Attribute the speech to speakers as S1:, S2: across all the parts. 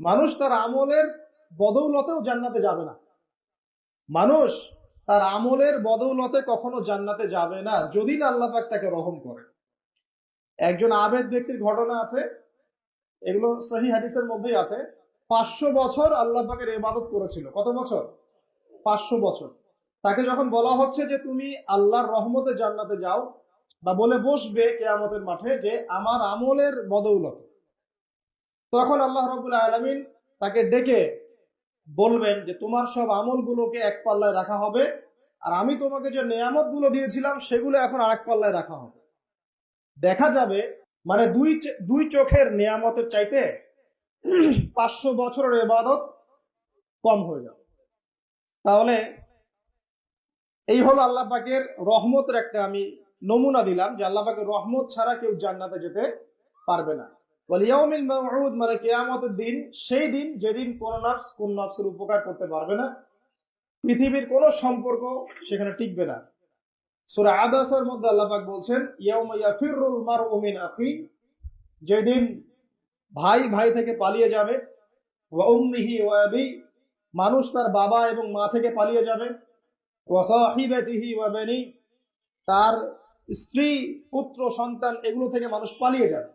S1: মানুষ তার আমলের বদৌলতেও জান্নাতে যাবে না। মানুষ তার আমলের বদৌলতে কখনো জান্নাতে যাবে না, যদি না আল্লাহ পাক তাকে রহম করে। একজন আবেদ ব্যক্তির ঘটনা আছে, এগুলো সহি হাদিসের মধ্যেই আছে। পাঁচশো বছর আল্লাহ পাকের ইবাদত করেছিল। কত বছর? পাঁচশো বছর। তাকে যখন বলা হচ্ছে যে তুমি আল্লাহর রহমতে জান্নাতে যাও বা বলে বসবে কেয়ামতের মাঠে যে আমার আমলের বদৌলত তখন আল্লাহ রবুল্লা আলমিন তাকে ডেকে বলবেন যে তোমার সব আমলগুলোকে এক পাল্লায় রাখা হবে আর আমি তোমাকে যে নেয়ামতগুলো দিয়েছিলাম সেগুলো এখন আরেক পাল্লায় রাখা হবে। দেখা যাবে মানে দুই দুই চোখের নেয়ামতের চাইতে পাঁচশো বছরের এবাদত কম হয়ে যাবে। তাহলে এই হলো আল্লাহ পাকের রহমতের একটা আমি নমুনা দিলাম যে আল্লাহ পাকের রহমত ছাড়া কেউ জান্নাতে যেতে পারবে না। ওয়ালিয়াউমিল মাউউদ মানে কিয়ামতের দিন, সেই দিন যেদিন কোন নফস কোন নফসের উপকার করতে পারবে না, পৃথিবীর কোনো সম্পর্ক সেখানে টিকবে না। সূরা আবাসের মধ্যে আল্লাহ পাক বলছেন, ইয়াউমা ইয়াফিরুল মারউ মিন আখি, যেদিন ভাই ভাই থেকে পালিয়ে যাবে, ওয়া উম্মিহি মানুষ তার বাবা এবং মা থেকে পালিয়ে যাবে, ওয়া সাহিবাতিহি তার স্ত্রী, পুত্র, সন্তান এগুলো থেকে মানুষ পালিয়ে যাবে।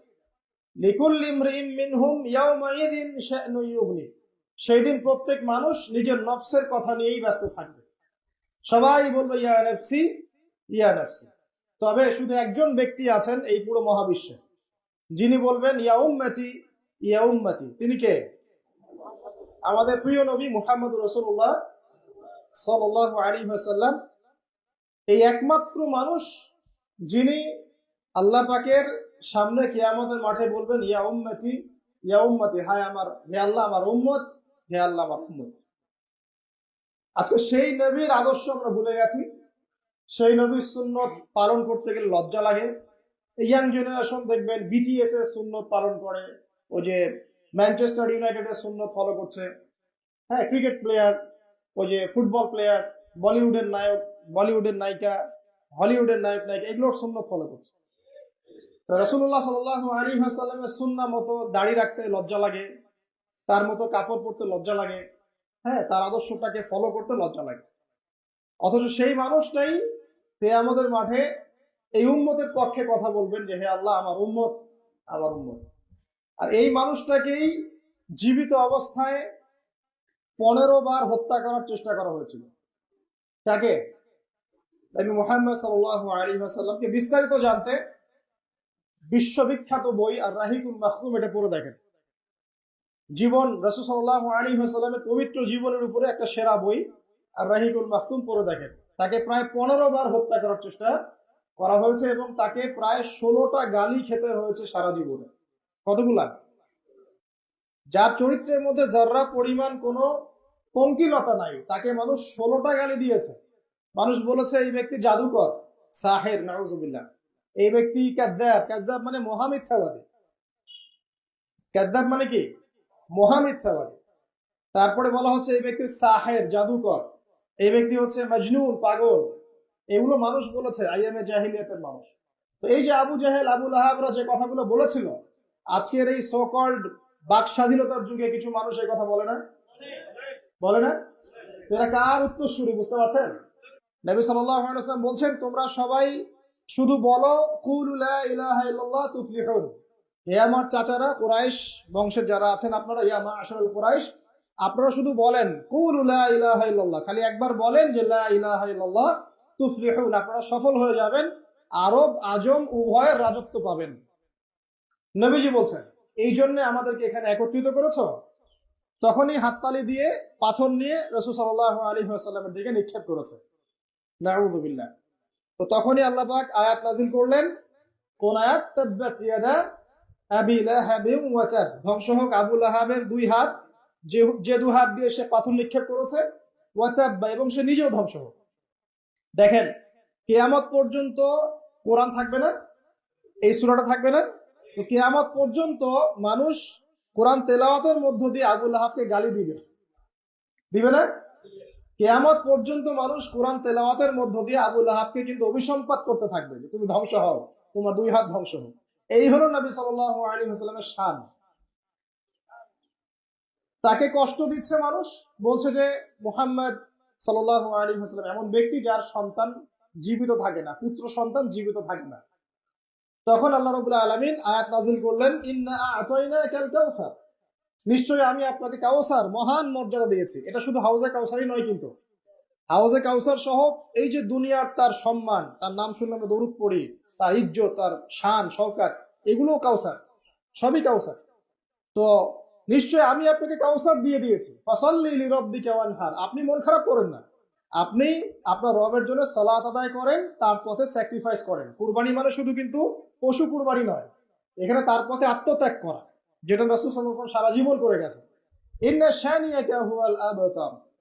S1: সেই দিন প্রত্যেক মানুষ নিজের নফসের কথা নিয়েই ব্যস্ত থাকবে। সবাই বলবে, ইয়া নফসি তবে শুধু একজন ব্যক্তি আছেন এই পুরো মহাবিশ্বে। যিনি বলবেন ইয়া উম্মতি ইয়া তিনি কে? আমাদের প্রিয় নবী মুহাম্মদ রসুল্লাহ আলাইহি ওয়াসাল্লাম। এই একমাত্র মানুষ যিনি আল্লাহ পাকের সামনে কে আমাদের মাঠে বলবেন, ইয়া উম্মতি ইয়া উম্মতি, হায় আমার, হে আল্লাহ আমার উম্মত, হে আল্লাহ আমার উম্মত। আজকে সেই নবীর আদর্শ আমরা ভুলে গেছি। সেই নবীর সুন্নত পালন করতে গেলে লজ্জা লাগে। ইয়াং জেনারেশন দেখবেন বিটিএস এর সুন্নত পালন করে, ওই যে ম্যানচেস্টার ইউনাইটেডের সুন্নত ফলো করছে। হ্যাঁ ক্রিকেট প্লেয়ার ওই যে ফুটবল প্লেয়ার বলিউডের নায়ক বলিউডের নায়িকা হলিউডের নায়ক নায়িকা এগুলোর সুন্নত ফলো করছে। তো রসুল্লাহ সাল আলী হাসাল্লামের সুন্না মতো দাড়ি রাখতে লজ্জা লাগে, তার মতো কাপড় পরতে লজ্জা লাগে হ্যাঁ তার আদর্শটাকে ফলো করতে লজ্জা লাগে। অথচ সেই মানুষটাই তে আমাদের মাঠে এই উম্মতের পক্ষে কথা বলবেন যে, হে আল্লাহ, আমার উম্মত আমার উম্মত। আর এই মানুষটাকেই জীবিত অবস্থায় পনেরো বার হত্যা করার চেষ্টা করা হয়েছিল। তাকে নবী মুহাম্মদ সাল্লাল্লাহু আলাইহি ওয়াসাল্লামকে বিস্তারিত জানতে বিশ্ববিখ্যাত বই আর রাহিকুল মাখতুম এটা পড়ে দেখেন। জীবন রাসূল সাল্লাল্লাহু আলাইহি ওয়াসাল্লামের পবিত্র জীবনের উপরে একটা সেরা বই আর রাহিকুল মাখতুম পড়ে দেখেন। তাকে প্রায় পনেরো বার হত্যা করার চেষ্টা করা হয়েছে এবং তাকে প্রায় ষোলোটা গালি খেতে হয়েছে সারা জীবনে। কতগুলা? যার চরিত্রের মধ্যে যার্রা পরিমাণ কোনো পঙ্কিলতা নাই, তাকে মানুষ ষোলোটা গালি দিয়েছে। মানুষ বলেছে, এই ব্যক্তি জাদুকর, সাহের, নাউজুবিল্লাহ। এই ব্যক্তি কাদ্দাব। কাদ্দাব মানে মহামিথ্যাবাদী। কাদ্দাব মানে কি? মহামিথ্যাবাদী। তারপরে বলা হচ্ছে এই ব্যক্তির সাহের, জাদুকর। এই ব্যক্তি হচ্ছে মজনুন, পাগল। এগুলো মানুষ বলেছে আইএমএ জাহিলিয়াতের মানুষ। তো এই যে আবু জাহেল আবুল আহাবরা যে কথাগুলো বলেছিল, আজকের এই সোকল্ড বাক স্বাধীনতার যুগে কিছু মানুষ এই কথা বলে না? বলে না? এরা কার উত্তর শুরু বুঝতে পারছেন? নবী সাল্লাম বলছেন, তোমরা সবাই শুধু বলো আমার চাচারা কুরাইশ বংশের যারা আছেন আপনারা ইয়া মা আপনারা শুধু বলেন খালি একবার বলেন যে আপনারা সফল হয়ে যাবেন, আরব, আজম, উভয়ের রাজত্ব পাবেন। নবীজি বলছেন, এই জন্য আমাদেরকে এখানে একত্রিত করেছ? তখনই হাততালি দিয়ে, পাথর নিয়ে রসুল সাল্লাহ আলী সাল্লামের দিকে নিক্ষেপ করেছে। নাউজুবিল্লাহ তো তখনই আল্লাহ পাক আয়াত নাজিল করলেন। কোন আয়াত? ধ্বংস হোক আবু লাহাবের দুই হাত, যে যে দু হাত দিয়ে সে পাথর নিক্ষেপ করেছে, ওয়া তাব্বা, এবং সে নিজেও ধ্বংস হোক। দেখেন, কেয়ামত পর্যন্ত কোরআন থাকবে না, এই সূরাটা থাকবে না। তো কেয়ামত পর্যন্ত মানুষ কোরআন তেলাওয়াতের মধ্য দিয়ে আবুল আহাবকে গালি দিবে। দিবে না? কেয়ামত পর্যন্ত মানুষ কোরআন তেলাওয়াতের মধ্য দিয়ে আবুল আহাবকে কিন্তু অভিসম্পাত করতে থাকবে যে তুমি ধ্বংস হও, তোমার দুই হাত ধ্বংস হোক। এই হলো নবী সাল আলী হাসলামের শান। তাকে কষ্ট দিচ্ছে মানুষ, বলছে যে মোহাম্মদ সাল্লাহ আলী হাসলাম এমন ব্যক্তি যার সন্তান জীবিত থাকে না, পুত্র সন্তান জীবিত থাকে না। তখন আল্লাহ রবুল্লাহ আলমিন আয়াত নাজিল করলেন, ইন্না আতাইনা কাল কাউসার নিশ্চয়ই আমি আপনাকে কাউসার মহান মর্যাদা দিয়েছি। এটা শুধু হাউজে কাউসারই নয় কিন্তু। হাউজে কাউসার সহ এই যে দুনিয়ার তার সম্মান, তার নাম শুনলে আমরা দরুদ পড়ি, তার ইজ্জত, তার শান, শওকাত, এগুলোও কাউসার, সবই কাউসার। তো নিশ্চয় আমি আপনাকে কাউসার দিয়ে দিয়েছি। ফসল্লি রব্বিকা ওয়ানহার। আপনি মন খারাপ করেন না। আপনি আপনার রবের জন্য সালাত আদায় করেন, তার পথে স্যাক্রিফাইস করেন। কুরবানি মানে শুধু কিন্তু পশু কুরবানি নয়। এখানে তার পথে আত্মত্যাগ করা। যেটা রাসূল ওয়াসাল্লাম সারা জীবন করে গেছেন। ইন্না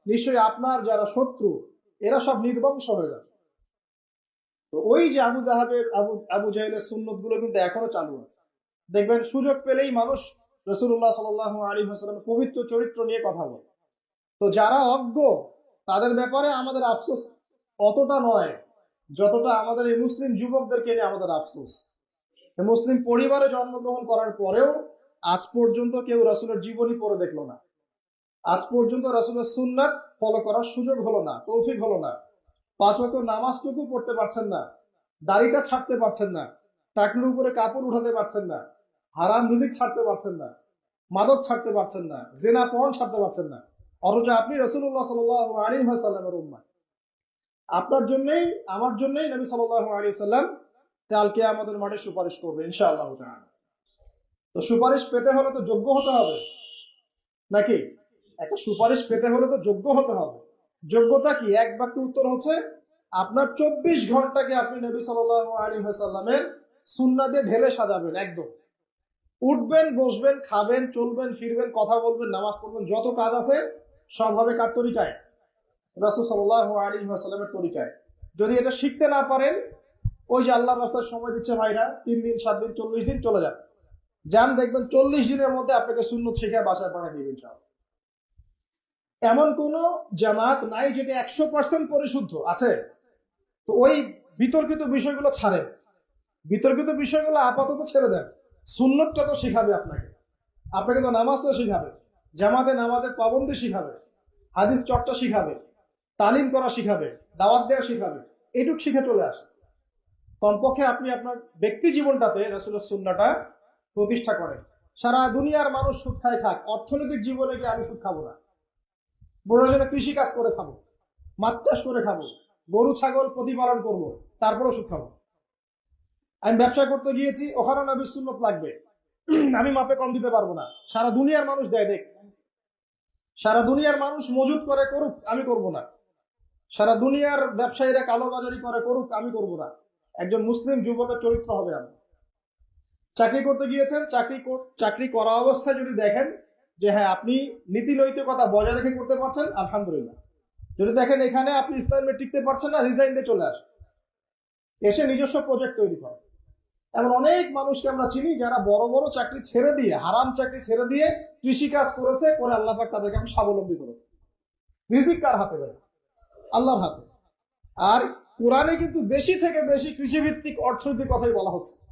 S1: নিশ্চয়ই আপনার যারা শত্রু, এরা সব নির্বংশ হয়ে যাবে। তো ওই যে আবু জাহাবের, আবু আবু জাহেলের সুন্নতগুলো কিন্তু এখনও চালু আছে। দেখবেন সুযোগ পেলেই মানুষ রসুল্লাহ সাল আলী হাসলামের পবিত্র চরিত্র নিয়ে কথা বলে। তো যারা অজ্ঞ, তাদের ব্যাপারে আমাদের আফসোস অতটা নয়, যতটা আমাদের এই মুসলিম যুবকদেরকে নিয়ে আমাদের আফসোস। মুসলিম পরিবারে জন্মগ্রহণ করার পরেও আজ পর্যন্ত কেউ রাসুলের জীবনী পড়ে দেখল না। আজ পর্যন্ত রাসুলের সুন্নাত ফলো করার সুযোগ হলো না, তৌফিক হলো না। পাঁচ ওয়াক্ত নামাজটুকু পড়তে পারছেন না, দাড়িটা ছাড়তে পারছেন না টাকলুর উপরে কাপড় উঠাতে পারছেন না, হারাম রিজিক ছাড়তে পারছেন না, মাদক ছাড়তে পারছেন না, জেনা পণ ছাড়তে পারছেন না, অথচ আপনি রসুল্লাহ সাল আলী সাল্লামের উম্মা আপনার জন্যই, আমার জন্যই নবী সাল আলী সাল্লাম কালকে আমাদের মাঠে সুপারিশ করবে, ইনশাআল্লাহ। তো সুপারিশ পেতে হলে তো যোগ্য হতে হবে। নাকি? একটা সুপারিশ পেতে হলে তো যোগ্য হতে হবে। যোগ্যতা কি? এক বাক্যে উত্তর হচ্ছে, আপনার চব্বিশ ঘন্টাকে আপনি নবী সাল্লামের সুন্না দিয়ে ঢেলে সাজাবেন, একদম। উঠবেন, বসবেন, খাবেন, চলবেন, ফিরবেন, কথা বলবেন, নামাজ পড়বেন, যত কাজ আছে, সব হবে কার তরিকায়? রাসুল সাল্লাহ আলী সাল্লামের তরিকায়। যদি এটা শিখতে না পারেন, ওই যে আল্লাহ রাস্তার সময় দিচ্ছে ভাইরা, তিন দিন, সাত দিন, চল্লিশ দিন চলে যান যান দেখবেন চল্লিশ দিনের মধ্যে আপনাকে সুন্নত শিখে বাসায় পাঠিয়ে দিবেন ইনশাআল্লাহ। এমন কোন জামাত নাই যেটা একশো পার্সেন্ট পরিশুদ্ধ, আছে? তো ওই বিতর্কিত বিষয়গুলো ছাড়েন। বিতর্কিত বিষয়গুলো আপাতত ছেড়ে দেন। সুন্নতটা তো শিখাবে আপনাকে। আপনাকে তো নামাজটা শিখাবে। জামাতে নামাজের পাবন্দি শিখাবে। হাদিস চর্চা শিখাবে। তালিম করা শিখাবে। দাওয়াত দেওয়া শিখাবে। এটুক শিখে চলে আসে কমপক্ষে আপনি আপনার ব্যক্তি জীবনটাতে রসুলের সুন্নাটা প্রতিষ্ঠা করেন সারা দুনিয়ার মানুষ সুদ খায় খাক, অর্থনৈতিক জীবনে গিয়ে আমি সুদ খাব না। প্রয়োজনে কৃষি কাজ করে খাব, মাছ চাষ করে খাব, গরু, ছাগল প্রতিপালন করব, তারপরেও সুদ খাব। আমি ব্যবসা করতে গিয়েছি ওখানে নবীর সুন্নত লাগবে। আমি মাপে কম দিতে পারব না। সারা দুনিয়ার মানুষ দেয়, দেখ। সারা দুনিয়ার মানুষ মজুদ করে করুক, আমি করব না। সারা দুনিয়ার ব্যবসায়ীরা কালোবাজারি করে করুক, আমি করব না। একজন মুসলিম যুবকের চরিত্র হবে আমি চাকরি করতে গিয়েছেন, চাকরি চাকরি করা অবস্থায় যদি দেখেন যে হ্যাঁ আপনি নীতি নৈতিকতা বজায় রেখে করতে পারছেন, আলহামদুলিল্লাহ। যদি দেখেন এখানে আপনি ইসলামে টিকতে পারছেন না রিজাইন দিয়ে চলে আসেন। এসে নিজস্ব প্রজেক্ট তৈরি করেন। এমন অনেক মানুষকে আমরা চিনি যারা বড় বড় চাকরি ছেড়ে দিয়ে, হারাম চাকরি ছেড়ে দিয়ে কৃষি কাজ করেছে, করে আল্লাহ তাদেরকে আমি স্বাবলম্বী করেছে। রিজিক কার হাতে ভাই? আল্লাহর হাতে। আর কোরআনে কিন্তু বেশি থেকে বেশি কৃষিভিত্তিক অর্থনীতির কথাই বলা হচ্ছে।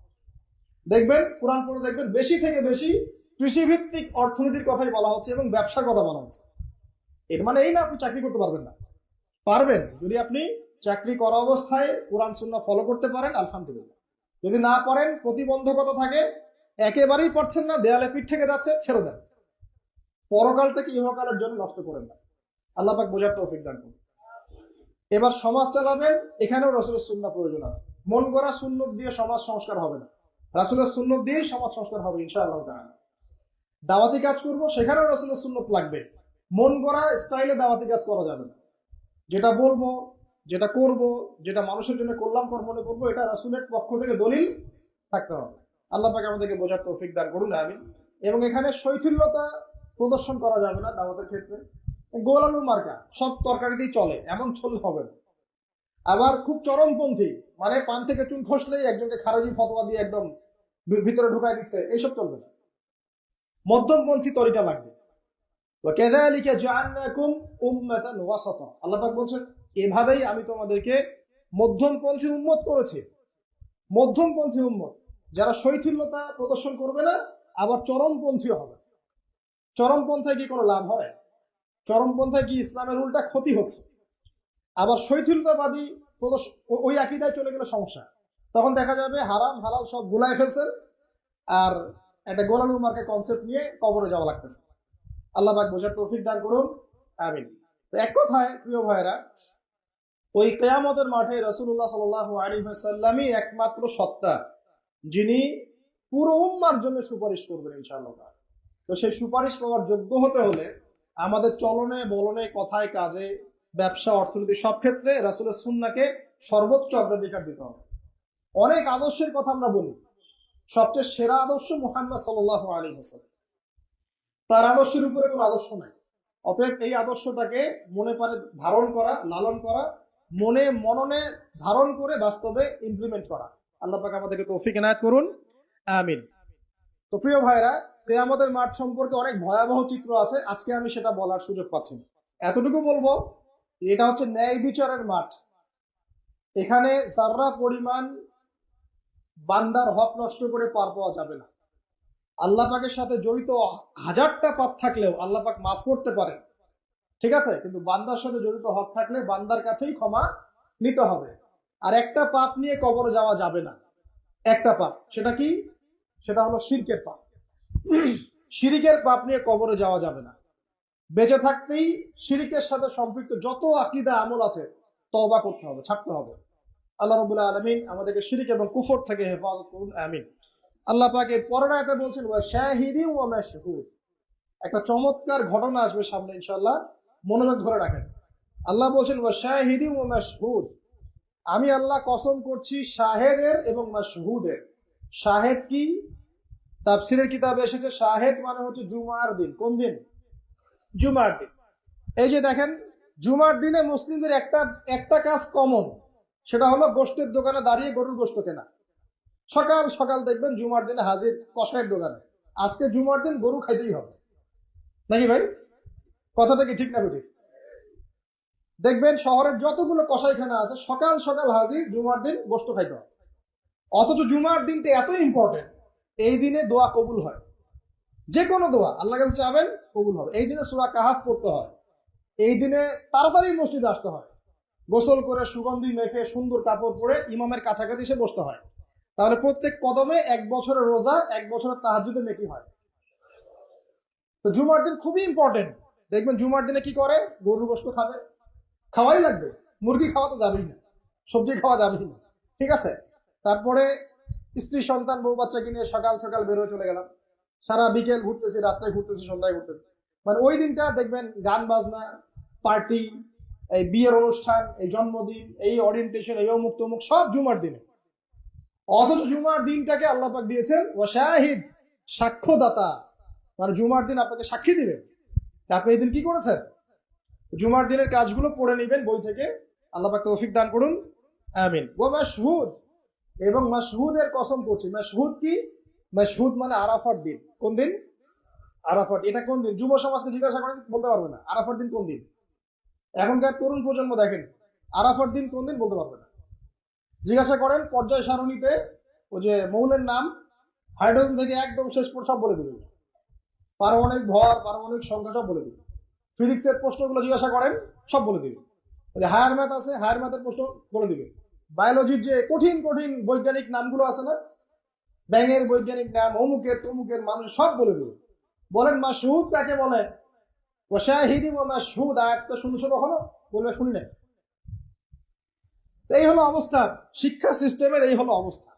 S1: দেখবেন, কোরআন পড়ে দেখবেন, বেশি থেকে বেশি কৃষিভিত্তিক অর্থনীতির কথাই বলা হচ্ছে এবং ব্যবসার কথা বলা হচ্ছে। এর মানে এই না, আপনি চাকরি করতে পারবেন না। পারবেন, যদি আপনি চাকরি করা অবস্থায় কোরআন, সুন্নাহ ফলো করতে পারেন, আলহামদুলিল্লাহ। যদি না পারেন, প্রতিবন্ধকতা থাকে, একেবারেই পারছেন না, দেয়ালে পিঠ থেকে যাচ্ছে, ছেড়ে দেন। পরকাল থেকে ইহকালের জন্য নষ্ট করেন না। আল্লাহ পাক বোঝার তৌফিক দান করুন। এবার সমাজ চালাবেন, এখানেও রসুলের সুন্নাহ প্রয়োজন আছে। মন করা সুন্নত দিয়ে সমাজ সংস্কার হবে না। রাসুলের সুন্নত দিয়েই সমাজ সংস্কার হবে, ইনশাআল্লাহ তাআলা। দাওয়াতি কাজ করব, সেখানেও রসুলের সুন্নত লাগবে। মন করা স্টাইলে দাওয়াতি কাজ করা যাবে না। যেটা বলব, যেটা করব, যেটা মানুষের জন্য কল্যাণকর মনে করব, এটা রাসুলের পক্ষ থেকে দলিল থাকতে হবে। আল্লাহ পাকে আমাদেরকে বোঝার তৌফিক দান করুন আমি এবং এখানে শৈথিল্যতা প্রদর্শন করা যাবে না দাওয়াতের ক্ষেত্রে। গোল আলু মার্কা, সব তরকারিতেই চলে, এমন চললে হবে না। আবার খুব চরমপন্থী। মানে পান থেকে চুন খসলেই একজনকে খারজি ফতোয়া দিয়ে একদম ভিতরে ঢুকায় দিচ্ছে। এইসব চলবে না। মধ্যমপন্থী তরিকা লাগবে। আল্লাহ বলছেন, এভাবেই আমি তোমাদেরকে মধ্যমপন্থী উন্মত করেছি। মধ্যমপন্থী উন্মত যারা শৈথিল্যতা প্রদর্শন করবে না, আবার চরমপন্থী হবে চরমপন্থায় কি কোনো লাভ হয়? চরমপন্থায় কি ইসলামের উল্টা ক্ষতি হচ্ছে? আবার শৈথিলতাবাদী ওই আকিদায় চলে গেলে সমস্যা। তখন দেখা যাবে হারাম, হালাল সব গুলাই ফেলছেন আর একটা গোলালু মার্কে কনসেপ্ট নিয়ে কবরে যাওয়া লাগতেছে। আল্লাহ পাক বোঝার তৌফিক দান করুন। আমিন। এক কথায়, প্রিয় ভাইরা ওই কেয়ামতের মাঠে রসুল্লাহ সাল আলী একমাত্র সত্তা, যিনি পুরো উম্মার জন্য সুপারিশ করবেন ইনশাআল্লাহ। তো সেই সুপারিশ পাওয়ার যোগ্য হতে হলে আমাদের চলনে, বলনে, কথায়, কাজে ব্যবসা, অর্থনীতি, সব ক্ষেত্রে রাসুলের সুন্নাকে সর্বোচ্চ অগ্রাধিকার দিতে হবে। অনেক আদর্শের কথা আমরা বলি। সবচেয়ে সেরা আদর্শ মোহাম্মদ সাল্লাহ আলী হাসান তার আদর্শের উপরে কোনো আদর্শ নাই। অতএব এই আদর্শটাকে মনে পারে ধারণ করা, লালন করা, মনে মননে ধারণ করে বাস্তবে ইমপ্লিমেন্ট করা। আল্লাহ পাক আমাদেরকে তৌফিক এনায়ত করুন। আমিন। তো প্রিয় ভাইরা, কেয়ামতের মাঠ সম্পর্কে অনেক ভয়াবহ চিত্র আছে। আজকে আমি সেটা বলার সুযোগ পাচ্ছি। এতটুকু বলব এটা হচ্ছে ন্যায় বিচারের মাঠ। এখানে সাররা পরিমাণ বান্দার হক নষ্ট করে পার পাওয়া যাবে না। আল্লাহ পাকের সাথে জড়িত হাজারটা পাপ থাকলেও আল্লাহ পাক মাফ করতে পারেন। ঠিক আছে? কিন্তু বান্দার সাথে জড়িত হক থাকলে বান্দার কাছেই ক্ষমা নিতে হবে। আর একটা পাপ নিয়ে কবরে যাওয়া যাবে না। একটা পাপ। সেটা কি? সেটা হলো শিরকের পাপ। শিরিকের পাপ নিয়ে কবরে যাওয়া যাবে না। বেঁচে থাকতেই শিরিকের সাথে সম্পৃক্ত যত আকিদা আমল আছে তবা করতে হবে, ছাড়তে হবে। আল্লাহ রবুল্লাহ আলমিন আমাদেরকে শিরিক এবং কুফর থেকে হেফাজত করুন, আমিন। আল্লাহ পাকের পরের আয়াতে বলছেন শাহিদি ওয়া মাশহুদ। একটা চমৎকার ঘটনা আসবে সামনে ইনশাল্লাহ মনোযোগ ধরে রাখেন। আল্লাহ বলছেন, ওয়া শাহিদি ও মাশহুদ। আমি আল্লাহ কসম করছি শাহেদের এবং মাশহুদের। শাহেদ কি? তাফসিরের কিতাবে এসেছে, শাহেদ মানে হচ্ছে জুমার দিন। কোন দিন? জুমার দিন। এই যে দেখেন, জুমার দিনে মুসলিমদের একটা একটা কাজ কমন সেটা হলো গোষ্ঠের দোকানে দাঁড়িয়ে গরুর গোস্ত কেনা। সকাল সকাল দেখবেন জুমার দিনে হাজির কষাইয়ের দোকানে। আজকে জুমার দিন গরু খাইতেই হবে। নাকি ভাই? কথাটা কি ঠিক না বেঠিক? দেখবেন শহরের যতগুলো কষাইখানা আছে, সকাল সকাল হাজির জুমার দিন গোস্ত খাইতে হবে। অথচ জুমার দিনটা এত ইম্পর্টেন্ট এই দিনে দোয়া কবুল হয়। যে কোনো দোয়া আল্লাহ কাছে চাবেন কবুল হবে। এই দিনে সুরা কাহাফ পড়তে হয়। এই দিনে তাড়াতাড়ি মসজিদে আসতে হয়। গোসল করে সুগন্ধি মেখে সুন্দর কাপড় পরে ইমামের কাছাকাছি এসে বসতে হয়। তাহলে প্রত্যেক কদমে এক বছরের রোজা, এক বছরের তাহাজুদে নেকি হয়। তো জুমার দিন খুবই ইম্পর্টেন্ট দেখবেন জুমার দিনে কি করে? গরুর গোস্ত খাবে। খাওয়াই লাগবে। মুরগি খাওয়া তো যাবেই না। সবজি খাওয়া যাবেই না। ঠিক আছে? তারপরে স্ত্রী, সন্তান, বউ, বাচ্চাকে নিয়ে সকাল সকাল বেরোয় চলে গেলাম। সারা বিকেল ঘুরতেছি, রাত্রে ঘুরতেছি, সন্ধ্যায় ঘুরতেছি। মানে ওই দিনটা দেখবেন গান, বাজনা, পার্টি, এই বিয়ের অনুষ্ঠান, এই জন্মদিন, এই অরিয়েন্টেশন এই অমুক তমুক, সব জুমার দিনে। অথচ জুমার দিনটাকে আল্লাহ পাক দিয়েছেন, ওয়াশাহিদ, সাক্ষ্যদাতা। মানে জুমার দিন আপনাকে সাক্ষী দিবেন। আপনি এই দিন কি করেছেন? জুমার দিনের কাজগুলো পড়ে নেবেন বই থেকে। আল্লাহ পাক তৌফিক দান করুন। আমিন। ও মাশহুদ। এবং মাশহুদের কসম করছি। মাশহুদ কি? মাশহুদ মানে আরাফার দিন। কোন দিন? আরাফাট এটা কোন দিন? যুব সমাজকে জিজ্ঞাসা করেন, বলতে পারবে না। আরাফার দিন কোন দিন? এখনকার তরুণ প্রজন্ম দেখেন, আরাফার দিন কোন দিন বলতে পারবে না। জিজ্ঞাসা করেন, পর্যায় সারণীতে ওই যে মৌলের নাম, হাইড্রোজেন থেকে একদম শেষ সব বলে দেবে। পারমাণবিক ভর, পারমাণবিক সংখ্যা সব বলে দেবে। ফিজিক্সের প্রশ্নগুলো জিজ্ঞাসা করেন, সব বলে দিবে। ওই যে হায়ার ম্যাথ আছে, হায়ার ম্যাথের প্রশ্ন বলে দিবে। বায়োলজির যে কঠিন কঠিন বৈজ্ঞানিক নামগুলো আছে না ব্যাঙের বৈজ্ঞানিক নাম, অমুকের তমুকের মানুষ, সব বলে দেবে। বলেন মা মাসুদ তাকে বলে? ওশাহিদি শাহিদি ও মাসুদ তো শুনছো কখনো? বলবে শুনি নাই। এই হলো অবস্থা। শিক্ষা সিস্টেমের এই হলো অবস্থা।